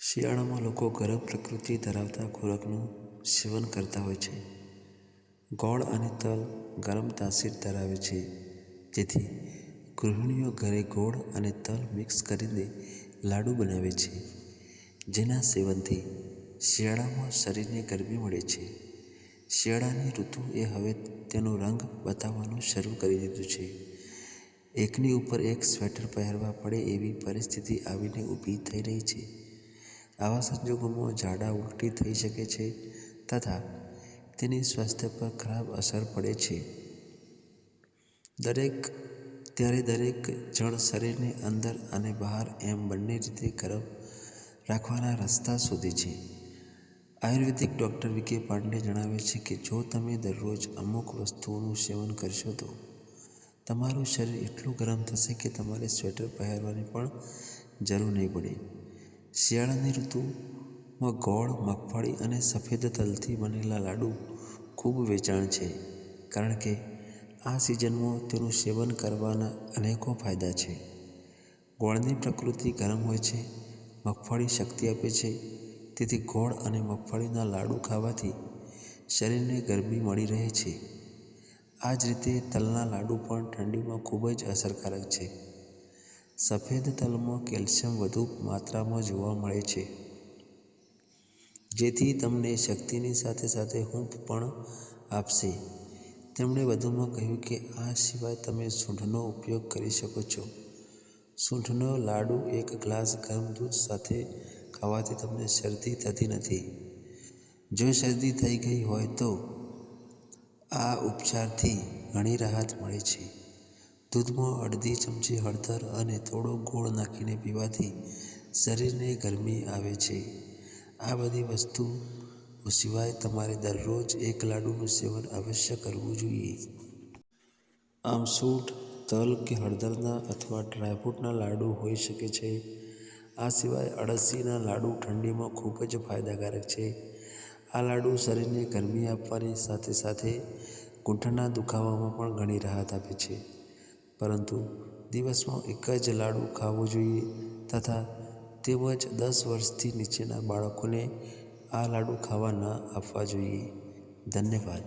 શિયાળામાં લોકો ગરમ પ્રકૃતિ ધરાવતા ખોરાકનું સેવન કરતા હોય છે. ગોળ અને તલ ગરમ તાસીર ધરાવે છે. જેથી ગૃહિણીઓ ઘરે ગોળ અને તલ મિક્સ કરીને લાડુ બનાવે છે. જેના સેવનથી શિયાળામાં શરીરને ગરમી મળે છે. શિયાળાની ઋતુ એ હવે તેનો રંગ બતાવવાનું શરૂ કરી દીધું છે. એકની ઉપર એક સ્વેટર પહેરવા પડે એવી પરિસ્થિતિ આવીને ઊભી થઈ રહી છે. આવા સંજોગોમાં ઝાડા ઉલટી થઈ શકે છે તથા તેની સ્વાસ્થ્ય પર ખરાબ અસર પડે છે. દરેક, ત્યારે દરેક જણ શરીરને અંદર અને બહાર એમ બંને રીતે ગરમ રાખવાના રસ્તા શોધે છે. આયુર્વેદિક ડૉક્ટર વિકે પાંડે જણાવે છે કે જો તમે દરરોજ અમુક વસ્તુઓનું સેવન કરશો તો તમારું શરીર એટલું ગરમ થશે કે તમારે સ્વેટર પહેરવાની પણ જરૂર નહીં પડે. શિયાળાની ઋતુમાં ગોળ, મગફળી અને સફેદ તલથી બનેલા લાડુ ખૂબ વેચાણ છે, કારણ કે આ સિઝનમાં તેનું સેવન કરવાના અનેકો ફાયદા છે. ગોળની પ્રકૃતિ ગરમ હોય છે, મગફળી શક્તિ આપે છે, તેથી ગોળ અને મગફળીના લાડુ ખાવાથી શરીરને ગરમી મળી રહે છે. આ જ રીતે તલના લાડુ પણ ઠંડીમાં ખૂબ જ અસરકારક છે. સફેદ તલમાં કેલ્શિયમ વધુ માત્રામાં જોવા મળે છે. જેથી તમને શક્તિની સાથે સાથે હૂંફ પણ આપશે. તેમણે વધુમાં કહ્યું કે આ સિવાય તમે સૂંઠનો ઉપયોગ કરી શકો છો. સૂંઠનો લાડુ એક ગ્લાસ ગરમ દૂધ સાથે ખાવાથી તમને શરદી થતી નથી. જો શરદી થઈ ગઈ હોય તો આ ઉપચારથી ઘણી રાહત મળે છે. દૂધમાં અડધી ચમચી હળદર અને થોડો ગોળ નાખીને પીવાથી શરીરને ગરમી આવે છે. આ બધી વસ્તુ સિવાય તમારે દરરોજ એક લાડુનું સેવન અવશ્ય કરવું જોઈએ. આમ સૂટ, તલ કે હળદરના અથવા ડ્રાયફ્રૂટના લાડુ હોઈ શકે છે. આ સિવાય અળસીના લાડુ ઠંડીમાં ખૂબ જ ફાયદાકારક છે. આ લાડુ શરીરને ગરમી આપવાની સાથે સાથે ઘૂંટણના દુખાવામાં પણ ઘણી રાહત આપે છે. પરંતુ દિવસમાં એક જ લાડુ ખાવો જોઈએ તથા તેમજ દસ વર્ષથી નીચેના બાળકોને આ લાડુ ખાવા ન આપવા જોઈએ. ધન્યવાદ.